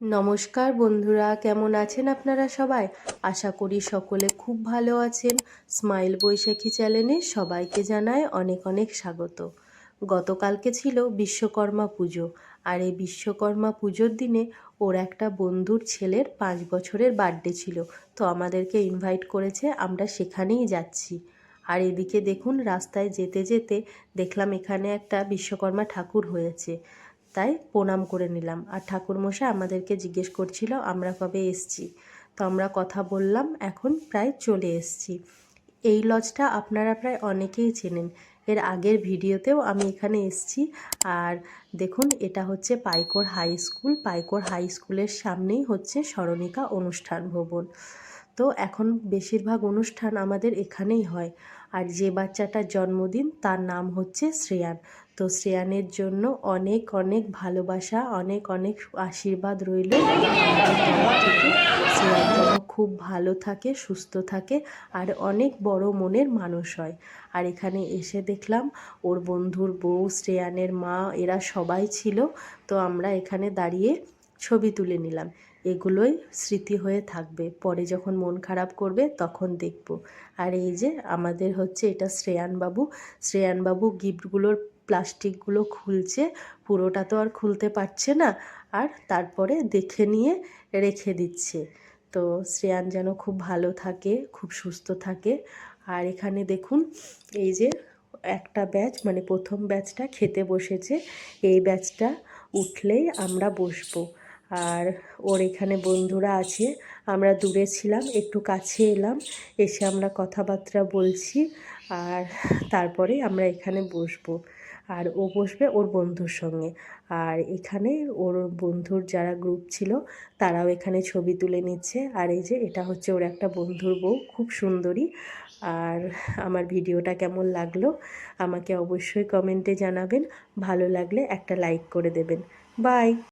নমস্কার বন্ধুরা, কেমন আছেন আপনারা সবাই? আশা করি সকলে খুব ভালো আছেন। স্মাইল বৈশাখী চ্যানেলে সবাইকে জানায় অনেক অনেক স্বাগত। গতকালকে ছিল বিশ্বকর্মা পুজো, আর এই বিশ্বকর্মা পুজোর দিনে ওর একটা বন্ধুর ছেলের পাঁচ বছরের বার্থডে ছিল, তো আমাদেরকে ইনভাইট করেছে, আমরা সেখানেই যাচ্ছি। আর এদিকে দেখুন, রাস্তায় যেতে যেতে দেখলাম এখানে একটা বিশ্বকর্মা ঠাকুর হয়েছে। তাই প্রণাম করে নিলাম। আর ঠাকুরমশাই আমাদেরকে জিজ্ঞেস করছিল, আমরা কবে এসছি? তো আমরা কথা বললাম, এখন প্রায় চলে এসছি। এই লজটা আপনারা প্রায় অনেকেই চেনেন। এর আগের ভিডিওতেও আমি এখানে এসছি। আর দেখুন, এটা হচ্ছে Paikar high school. Paikar high স্কুলের সামনেই হচ্ছে স্মরণিকা অনুষ্ঠান ভবন। তো এখন বেশিরভাগ অনুষ্ঠান আমাদের এখানেই হয়। আর যে বাচ্চাটার জন্মদিন, তার নাম হচ্ছে শ্রেয়ান। তো শ্রেয়ানের জন্য অনেক অনেক ভালোবাসা, অনেক অনেক আশীর্বাদ রইল। শ্রেয়ান যেন খুব ভালো থাকে, সুস্থ থাকে আর অনেক বড় মনের মানুষ হয়। আর এখানে এসে দেখলাম ওর বন্ধুর বউ, শ্রেয়ানের মা, এরা সবাই ছিল। তো আমরা এখানে দাঁড়িয়ে ছবি তুলে নিলাম। এগুলোই স্মৃতি হয়ে থাকবে। পরে যখন মন খারাপ করবে তখন দেখব। আর এই যে আমাদের হচ্ছে এটা শ্রেয়ানবাবু শ্রেয়ানবাবু গিফটগুলোর প্লাস্টিকগুলো খুলছে। পুরোটা তো আর খুলতে পারছে না। আর তারপরে দেখে নিয়ে রেখে দিচ্ছে। তো শ্রেয়ান যেন খুব ভালো থাকে, খুব সুস্থ থাকে। আর এখানে দেখুন, এই যে একটা ব্যাচ মানে প্রথম ব্যাচটা খেতে বসেছে। এই ব্যাচটা উঠলেই আমরা বসবো। আর ওর এখানে বন্ধুরা আছে। আমরা দূরে ছিলাম, একটু কাছে এলাম, এসে আমরা কথাবার্তা বলছি আর তারপরে আমরা এখানে বসবো। আর ও বসবে ওর বন্ধুর সঙ্গে। আর এখানে ওর বন্ধুর যারা গ্রুপ ছিল, তারাও এখানে ছবি তুলে নিচ্ছে। আর এই যে এটা হচ্ছে ওর একটা বন্ধুর বউ, খুব সুন্দরী। আর আমার ভিডিওটা কেমন লাগল, আমাকে অবশ্যই কমেন্টে জানাবেন। ভালো লাগলে একটা লাইক করে দেবেন। বাই